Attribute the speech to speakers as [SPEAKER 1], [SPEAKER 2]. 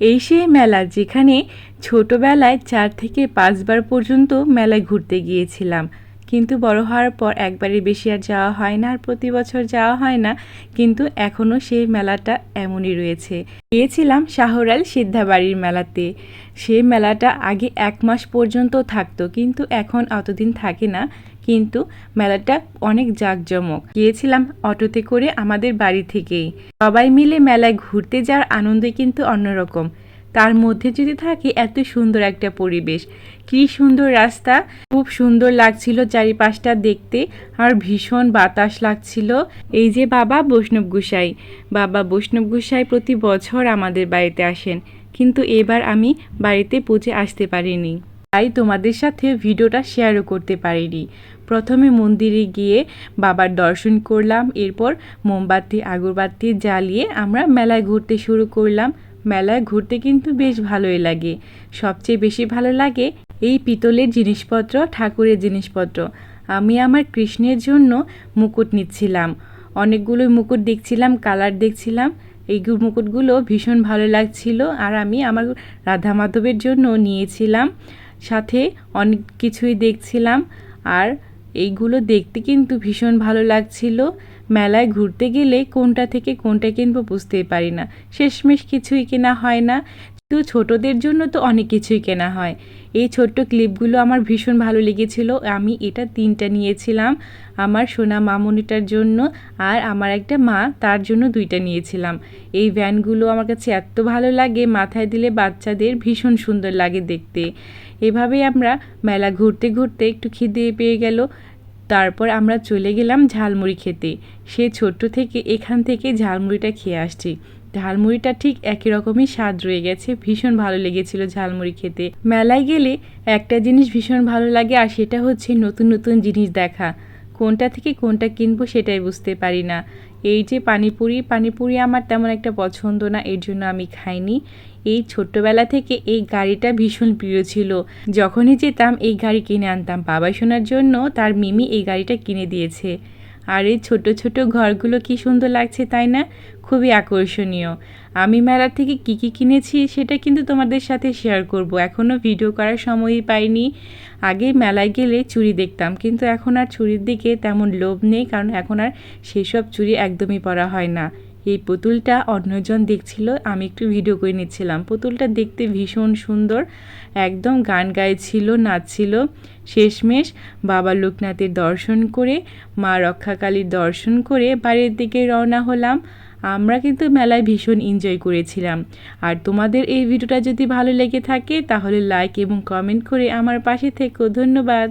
[SPEAKER 1] এই সেই মেলা, যেখানে ছোটবেলায় চার থেকে পাঁচবার পর্যন্ত মেলায় ঘুরতে গিয়েছিলাম। কিন্তু বড় হওয়ার পর একবারের বেশি আর যাওয়া হয় না, আর প্রতি বছর যাওয়া হয় না। কিন্তু এখনও সেই মেলাটা এমনই রয়েছে। গিয়েছিলাম শাহরাল সিদ্ধাবাড়ির মেলাতে। সেই মেলাটা আগে এক মাস পর্যন্ত থাকতো, কিন্তু এখন অতদিন থাকে না। কিন্তু মেলাটা অনেক জাঁকজমক। গিয়েছিলাম অটোতে করে আমাদের বাড়ি থেকেই। সবাই মিলে মেলায় ঘুরতে যাওয়ার আনন্দই কিন্তু অন্যরকম। তার মধ্যে যদি থাকে এত সুন্দর একটা পরিবেশ। কী সুন্দর রাস্তা, খুব সুন্দর লাগছিল চারিপাশটা দেখতে। আর ভীষণ বাতাস লাগছিল। এই যে বাবা বৈষ্ণব গোসাই। বাবা বৈষ্ণব গোসাই প্রতি বছর আমাদের বাড়িতে আসেন। কিন্তু এবার আমি বাড়িতে পৌঁছে আসতে পারিনি। তাই তোমাদের সাথে ভিডিওটা শেয়ারও করতে পারিনি। প্রথমে মন্দিরে গিয়ে বাবার দর্শন করলাম, এরপর মোমবাতি, আগরবাতি জ্বালিয়ে আমরা মেলায় ঘুরতে শুরু করলাম। মেলায় ঘুরতে কিন্তু বেশ ভালোই লাগে। সবচেয়ে বেশি ভালো লাগে এই পিতলের জিনিসপত্র, ঠাকুরের জিনিসপত্র। আমি আমার কৃষ্ণের জন্য মুকুট নিচ্ছিলাম। অনেকগুলো মুকুট দেখছিলাম, কালার দেখছিলাম। এই মুকুটগুলো ভীষণ ভালো লাগছিল আর আমি আমার রাধা মাধবের জন্য নিয়েছিলাম। সাথে অনেক কিছুই দেখছিলাম। আর এইগুলো দেখতে কিন্তু ভীষণ ভালো লাগছিল। মেলায় ঘুরতে গেলে কোনটা থেকে কোনটা কিনবো বুঝতেই পারি না। শেষমেশ কিছুই কেনা হয় না। কিন্তু ছোটদের জন্য তো অনেক কিছুই কেনা হয়। এই ছোট্ট ক্লিপগুলো আমার ভীষণ ভালো লেগেছিল। আমি এটা তিনটা নিয়েছিলাম আমার সোনা মামনিটার জন্য আর আমার একটা মা তার জন্য দুইটা নিয়েছিলাম। এই ভ্যানগুলো আমার কাছে এত ভালো লাগে, মাথায় দিলে বাচ্চাদের ভীষণ সুন্দর লাগে দেখতে। এভাবেই আমরা মেলা ঘুরতে ঘুরতে একটু খিদে পেয়ে গেল। তারপর আমরা চলে গেলাম ঝালমুড়ি খেতে। সে ছোট্ট থেকে এখান থেকে ঝালমুড়িটা খেয়ে আসছি। ঝালমুড়িটা ঠিক একই রকমই স্বাদ রয়ে গেছে, ভীষণ ভালো লেগেছিল ঝালমুড়ি খেতে। মেলায় গেলে একটা জিনিস ভীষণ ভালো লাগে আর সেটা হচ্ছে নতুন নতুন জিনিস দেখা। কোনটা থেকে কোনটা কিনবো সেটাই বুঝতে পারি না। এই যে পানিপুরি পানিপুরি আমার তেমন একটা পছন্দ না, এর জন্য আমি খাইনি। এই ছোট্টবেলা থেকে এই গাড়িটা ভীষণ প্রিয় ছিল। যখনই যেতাম এই গাড়ি কিনে আনতাম। বাবা শোনার জন্য তার মিমি এই গাড়িটা কিনে দিয়েছে। আর এই ছোট ছোট ঘরগুলো কি সুন্দর লাগছে, তাই না? খুবই আকর্ষণীয়। আমি মেলা থেকে কি কি কিনেছি সেটা কিন্তু তোমাদের সাথে শেয়ার করব। এখনও ভিডিও করার সময়ই পাইনি। আগে মেলায় গেলে চুরি দেখতাম, কিন্তু এখন আর চুরির দিকে তেমন লোভ নেই, কারণ এখন আর সেসব চুরি একদমই পরা হয় না। এই পুতুলটা অন্যজন দেখছিল, আমি একটু ভিডিও করে নিচ্ছিলাম। পুতুলটা দেখতে ভীষণ সুন্দর, একদম গান গাইছিল, নাচছিল। শেষমেশ বাবা লোকনাথের দর্শন করে, মা রক্ষাকালীর দর্শন করে বাড়ির দিকে রওনা হলাম। আমরা কিন্তু মেলায় ভীষণ এনজয় করেছিলাম। আর তোমাদের এই ভিডিওটা যদি ভালো লেগে থাকে, তাহলে লাইক এবং কমেন্ট করে আমার পাশে থেকো। ধন্যবাদ।